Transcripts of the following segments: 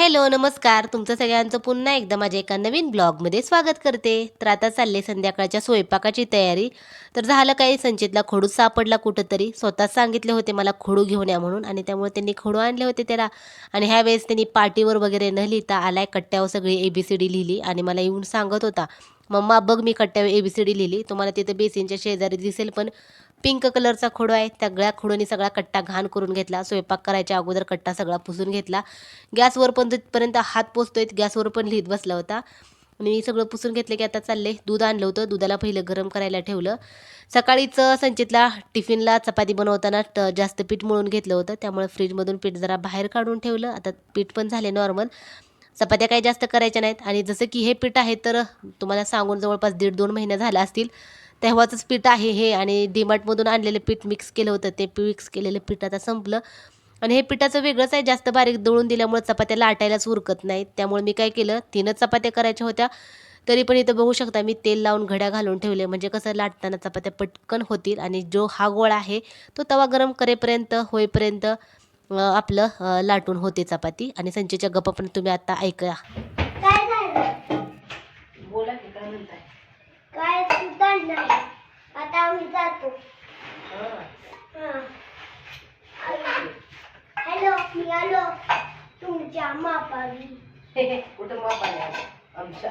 Hello नमस्कार. तुमचं सगळ्यांचं पुन्हा एकदा माझ्या एका नवीन ब्लॉगमध्ये स्वागत करते. तर आता चालले संध्याकाळच्या स्वयंपाकाची तयारी. तर झालं काही संचितला खोडू सापडला कुठंतरी. स्वतःच सांगितले होते मला खोडू घेऊन या म्हणून आणि त्यामुळे त्यांनी खोडू आणले होते त्याला. आणि ह्या वेळेस त्यांनी पाटीवर वगैरे न लिहिता आलाय कट्ट्यावर सगळी ए बी सी डी लिहिली आणि मला येऊन सांगत होता मम्मा बघ मी कट्ट्यावर ए बी सी डी लिहिली. तुम्हाला तिथं बेसिनच्या शेजारी दिसेल पण पिंक कलरचा खोडो आहे. सगळ्या गळ्या सगळा कट्टा घाण करून घेतला. स्वयंपाक करायच्या अगोदर कट्टा सगळा पुसून घेतला. गॅसवर पण तिथपर्यंत हात पोचतोय. गॅसवर पण लिहित बसला होता. आणि मी सगळं पुसून घेतलं की आता चालले दूध आणलं होतं. दुधाला पहिलं गरम करायला ठेवलं. सकाळीच संचितला टिफिनला चपाती बनवताना ट- जास्त पीठ मळून घेतलं होतं. त्यामुळे फ्रीजमधून पीठ जरा बाहेर काढून ठेवलं. आता पीठ पण झाले नॉर्मल. चपात्या काही जास्त करायच्या नाहीत. आणि जसं की हे पीठ आहे तर तुम्हाला सांगून जवळपास दीड दोन महिने झाला असतील. तेव्हाचंच पीठ आहे हे आणि डीमार्टमधून आणलेलं पीठ मिक्स केलं होतं ते मिक्स केलेलं पीठ आता संपलं. आणि हे पिठाचं वेगळंच आहे जास्त बारीक दळून दिल्यामुळे चपात्या लाटायलाच उरकत नाहीत. त्यामुळे मी काय केलं तीनच चपात्या करायच्या होत्या. तरी पण इथं बघू शकता मी तेल लावून घड्या घालून ठेवले. म्हणजे कसं लाटताना चपात्या पटकन होतील आणि जो हा गोळा आहे तो तवा गरम करेपर्यंत होईपर्यंत आपलं लाटून होते चपाती. आणि संचीच्या गप्पा पण तुम्ही आता ऐका काय झालं बोला की काय म्हणताय काय सुद्धा नाही आता आम्ही जातो हॅलो मी आलो तुमच्या मापावी कुठं माप आले आमच्या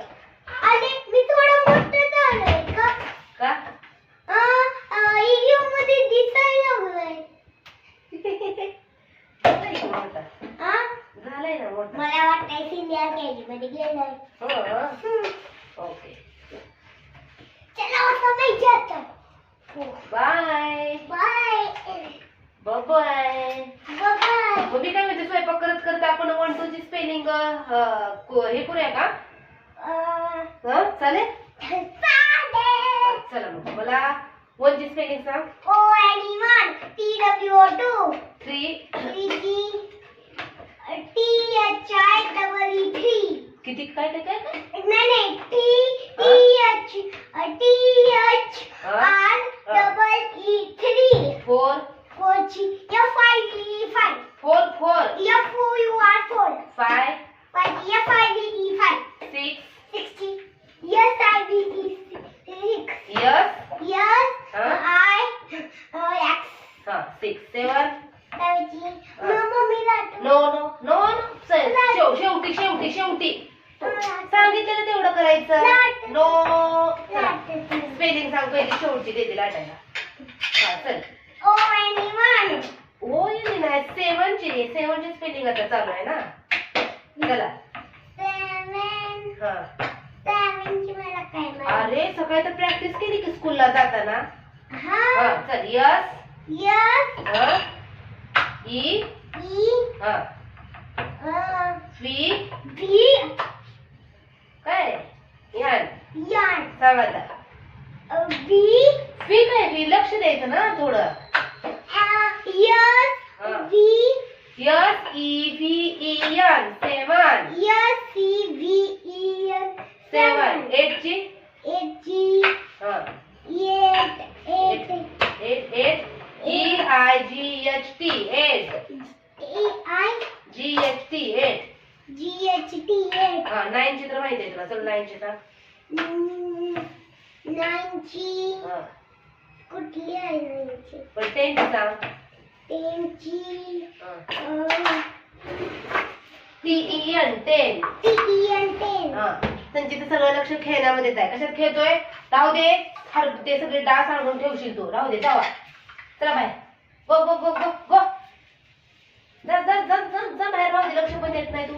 आणि मी थोडं मोठं झालोय का का व्हिडिओमध्ये दिसायला लागलंय हा? झालंय ना मोठा मला वाटतंय केजी मध्ये गेलाय ओके चला आता मी जातो बाय बाय बाय बाय मग मी काय म्हणते स्वयंपाक करत करत आपण वन टू ची स्पेलिंग हे करूया का? हं? चालेल? चला मग. मला वन ची स्पेलिंग सांग. O anyone T W O two. Three three G T H I double E three. किती काय ते काय? नाही नाही. T T H T H R double E three four four ची F I E five four four F U R four five five F I D E five six six ची S I D six S S सेवनची सेवनची spelling आता चालू आहे ना? चला. हा. seven ची मला काय माहिती? अरे सकाळी तर प्रॅक्टिस केली की स्कूलला जाताना. हा. चल यस ह ई हा. uh, फी B काय यान yan सांग आता uh, B फी काय फी लक्ष द्यायचं ना थोडं uh, yes Huh. V yes E V E N seven yes C V E N seven eight ची eight G हा eight eight eight eight E I G H T eight E I G H T eight G H T eight हा nine ची तर माहिती आहे तुला चल nine ची सांग हा कुठली आहे G पण टेन ची. सांग ten G हा टी ई एन टेन हा. त्यांची तर सगळं लक्ष खेळण्यामध्येच आहे. कशात खेळतोय? राहू दे. हर ते सगळे डास आणून ठेवशील तू. राहू दे जावा. चला बाहेर. गो गो गो गो गो. जा जा जा जा जा बाहेर. राहू दे. लक्ष पण देत नाही तू.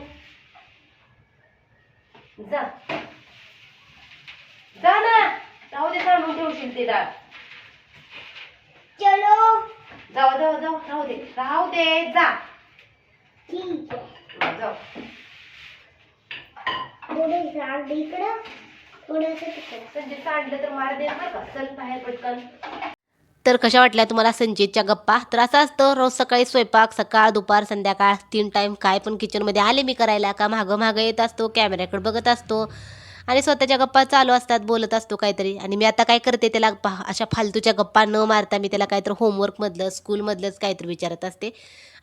जा. जा ना. राहू दे आणून ठेवशील ते डास चलो. जाऊ जाऊ जाऊ राहू दे राहू दे जा. ठीक आहे. जाऊ थोडं झाड इकडं थोडस तिकडं. संजय सांडलं तर मार दे बरं का? चल बाहेर पटकन. तर कशा वाटल्या तुम्हाला संजितच्या गप्पा? तर असं असतं रोज सकाळी स्वयंपाक सकाळ दुपार संध्याकाळ तीन टाईम काय पण किचनमध्ये आले मी करायला का मागं मागं येत असतो कॅमेऱ्याकडे बघत असतो आणि स्वतःच्या गप्पा चालू असतात बोलत असतो काहीतरी. आणि मी आता काय करते त्याला अशा फालतूच्या गप्पा न मारता मी त्याला काहीतरी होमवर्कमधलं स्कूलमधलंच काहीतरी विचारत असते.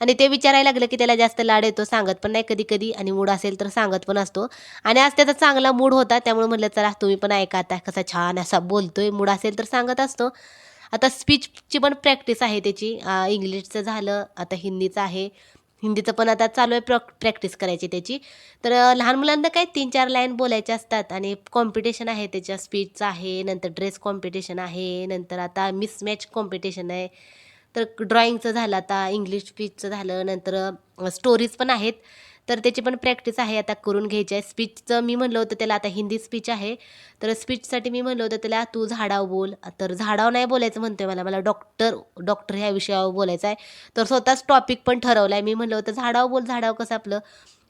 आणि ते विचारायला लागलं की त्याला जास्त लाड येतो सांगत पण नाही कधी कधी आणि मूड असेल तर सांगत पण असतो. आणि आज त्याचा चांगला मूड होता त्यामुळे म्हटलं चला तुम्ही पण ऐका आता कसा छान असा बोलतोय मूड असेल तर सांगत असतो. आता स्पीचची पण प्रॅक्टिस आहे त्याची. इंग्लिशचं झालं आता हिंदीचं आहे. हिंदीचं पण आता चालू आहे प्रॉ प्रॅक्टिस करायची त्याची. तर लहान मुलांना काय तीन चार लाईन बोलायच्या असतात आणि कॉम्पिटिशन आहे त्याच्या स्पीचचं आहे नंतर ड्रेस कॉम्पिटिशन आहे नंतर आता मिसमॅच कॉम्पिटिशन आहे. तर ड्रॉइंगचं झालं आता इंग्लिश स्पीचचं झालं नंतर स्टोरीज पण आहेत. तर त्याची पण प्रॅक्टिस आहे आता करून घ्यायची आहे. स्पीचचं मी म्हणलं होतं त्याला आता हिंदी स्पीच आहे. तर स्पीचसाठी मी म्हणलं होतं त्याला तू झाडाव बोल. तर झाडाव नाही बोलायचं म्हणतोय मला. मला डॉक्टर डॉक्टर ह्या विषयावर बोलायचं आहे. तर स्वतःच टॉपिक पण ठरवलं आहे मी म्हणलं होतं झाडाव बोल झाडाव कसं आपलं?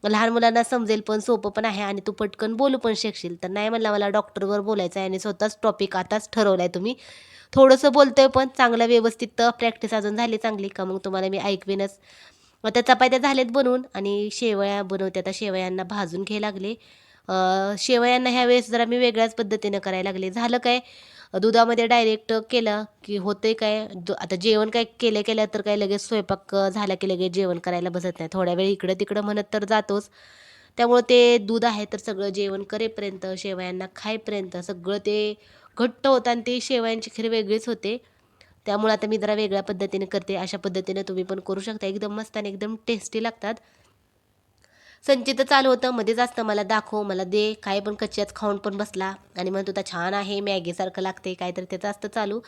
लहान मुलांना समजेल पण सोपं पण आहे आणि तू पटकन बोलू पण शकशील. तर नाही म्हणला मला डॉक्टरवर बोलायचं आहे आणि स्वतःच टॉपिक आताच ठरवलं आहे तुम्ही. थोडंसं बोलतोय पण चांगलं व्यवस्थित प्रॅक्टिस अजून झाली चांगली का मग तुम्हाला मी ऐकवेनच. मग त्या चपात्या झाल्यात बनवून आणि शेवया बनवत्या आता शेवयांना भाजून घ्यायला लागले. शेवयांना ह्या वेळेस जरा मी वेगळ्याच पद्धतीनं करायला लागले. झालं काय? दुधामध्ये डायरेक्ट केलं की होतंय काय? दु- आता जेवण काय केलं केलं तर काय लगेच स्वयंपाक झाला की लगेच जेवण करायला बसत नाही. थोड्या वेळ इकडं तिकडं म्हणत तर जातोच. त्यामुळं ते दूध आहे तर सगळं जेवण करेपर्यंत शेवयांना खायपर्यंत सगळं ते घट्ट होतं आणि ते शेवयांची खीर वेगळीच होते. त्यामुळे आता मी जरा वेगळ्या पद्धतीने करते अशा पद्धतीने तुम्ही पण करू शकता. एकदम मस्त आणि एकदम टेस्टी लागतात. संचित चालू होतं. मध्येच असतं मला दाखव मला दे. काय पण कच्च्याच खाऊन पण बसला. आणि म्हणतो तर छान आहे मॅगीसारखं लागते काहीतरी त्याचं असतं चालू.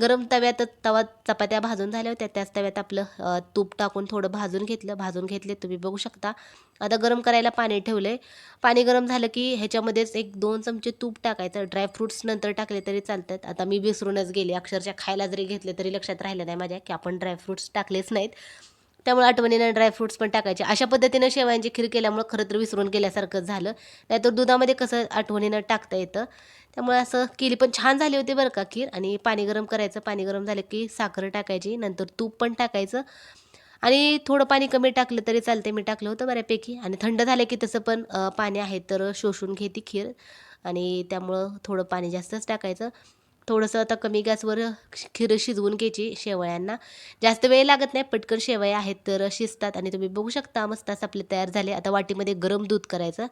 गरम तव्यात तवा चपात्या भाजून झाल्या होत्या. त्याच तव्यात आपलं तूप टाकून थोडं भाजून घेतलं. भाजून घेतले तुम्ही बघू शकता. आता गरम करायला पाणी ठेवलंय. पाणी गरम झालं की ह्याच्यामध्येच एक दोन चमचे तूप टाकायचं. ड्रायफ्रुट्स नंतर टाकले तरी चालतात. आता मी विसरूनच गेले. अक्षरशः खायला जरी घेतले तरी लक्षात राहिलं नाही माझ्या की आपण ड्रायफ्रुट्स टाकलेच नाहीत. त्यामुळे आठवणीनं ड्रायफ्रुट्स पण टाकायचे. अशा पद्धतीनं शेवयांची खीर केल्यामुळं खरं तर विसरून गेल्यासारखं झालं. नाहीतर दुधामध्ये कसं आठवणीनं टाकता येतं. त्यामुळे असं केली पण छान झाली होती बरं का खीर. आणि पाणी गरम करायचं. पाणी गरम झालं की साखर टाकायची. नंतर तूप पण टाकायचं. आणि थोडं पाणी कमी टाकलं तरी चालते मी टाकलं होतं बऱ्यापैकी. आणि थंड झालं की तसं पण पाणी आहे तर शोषून घेते खीर. आणि त्यामुळं थोडं पाणी जास्तच टाकायचं. थोडंसं आता कमी गॅसवर खीर शिजवून घ्यायची शेवयांना. जास्त वेळ लागत नाही पटकन शेवया आहेत तर शिजतात आणि तुम्ही बघू शकता मस्त असं आपले तयार झाले. आता वाटीमध्ये गरम दूध करायचं.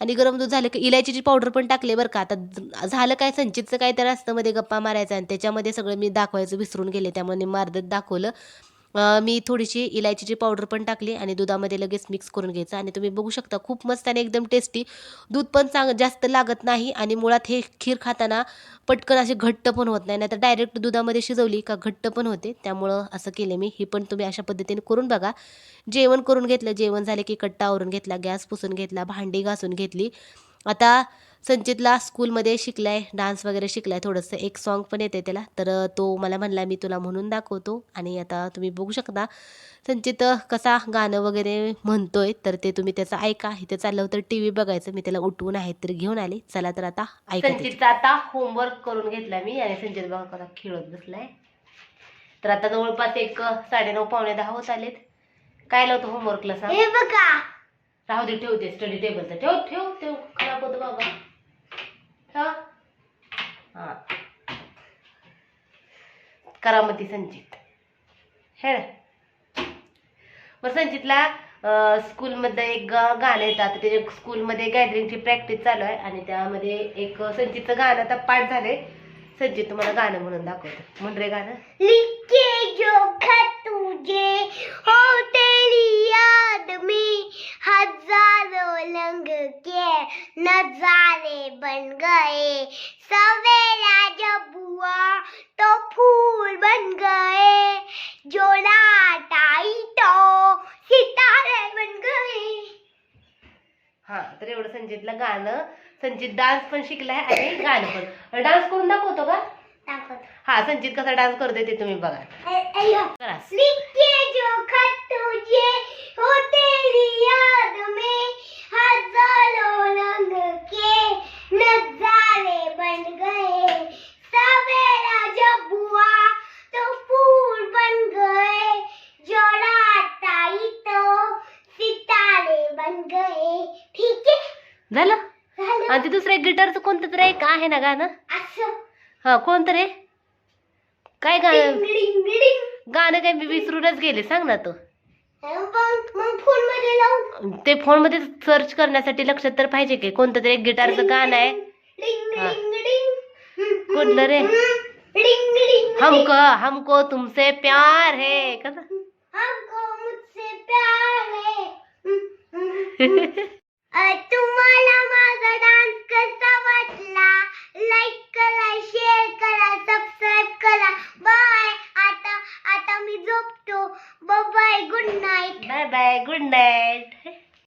आणि गरम दूध झालं की इलायचीची पावडर पण टाकले बरं का. आता झालं काय संचितचं काय तर असतं मध्ये गप्पा मारायचं आणि त्याच्यामध्ये सगळं मी दाखवायचं विसरून गेले त्यामुळे मी मार्दत दाखवलं. मी थोडीशी इलायचीची पावडर पण टाकली आणि दुधामध्ये लगेच मिक्स करून घ्यायचं. आणि तुम्ही बघू शकता खूप मस्त आणि एकदम टेस्टी दूध पण चांग जास्त लागत नाही आणि मुळात हे खीर खाताना पटकन असे घट्ट पण होत नाही. नाहीतर डायरेक्ट दुधामध्ये शिजवली का घट्ट पण होते. त्यामुळं असं केलं मी. ही पण तुम्ही अशा पद्धतीने करून बघा. जेवण करून घेतलं. जेवण झालं की कट्टा आवरून घेतला गॅस पुसून घेतला भांडी घासून घेतली. आता संचितला स्कूलमध्ये शिकलाय डान्स वगैरे शिकलाय थोडंसं एक सॉन्ग पण येते त्याला. तर तो मला म्हणला मी तुला म्हणून दाखवतो. आणि आता तुम्ही बघू शकता संचित कसा गाणं वगैरे म्हणतोय तर ते तुम्ही त्याचं ऐका. इथे चाललं होतं टी व्ही बघायचं. मी त्याला उठवून आहेत तर घेऊन आले. चला तर आता ऐका संचितचा आता होमवर्क करून घेतला मी. आणि संचित बघा कसा खेळत बसलाय. तर आता जवळपास एक साडेनऊ पावणे दहा होत आलेत. काय लावतो होमवर्कला सांग. हे बघा. राहू दे ठेवते. स्टडी टेबलचं ठेव ठेव ठेव. बाबा. हा. हा करामती संचित. हे मग संचितला स्कूलमध्ये एक गाणं येतं आता त्याच्या स्कूलमध्ये गॅदरिंगची प्रॅक्टिस चालू आहे. आणि त्यामध्ये एक संचितचं गाणं आता पाठ झालंय. संचित तुम्हाला गाणं म्हणून दाखवतो. म्हण रे गाणं. लिखे जो खत तुझे हो तेरी याद में हजारों रंग के नजारे बन गए। सवेरा जब हुआ तो फूल बन गए। जो रात आई तो सितारे बन गए। हा तर एवढं संचितला गाणं संचित डान्स पण शिकलाय आणि गाणं पण डान्स करून दाखवतो का. हा संचित कसा डान्स करतोय ते तुम्ही बघा. करा लिखे जो खत तुझे हो तेरी याद में हजारों रंग के नजारे बन गए सवेरा जब हुआ तो फूल बन गए जो रात आई तो सितारे बन गए ठीक है झालं झालं आणि ते दुसरं एक गिटारचं कोणतं तरी एक आहे ना गाणं? असं. हा कोणतं रे काय गाणं डिंग डिंग डिंग गाणं काय मी विसरूनच गेले सांग ना तू. मग मग फोनमध्ये लावून ते फोनमध्ये सर्च करण्यासाठी लक्षात तर पाहिजे की कोणतं तरी एक गिटारचं गाणं आहे. डिंग हा. डिंग डिंग कुठलं रे? डिंग डिंग हमको हमको तुमसे प्यार है कसं? हमको मुझसे प्यार है.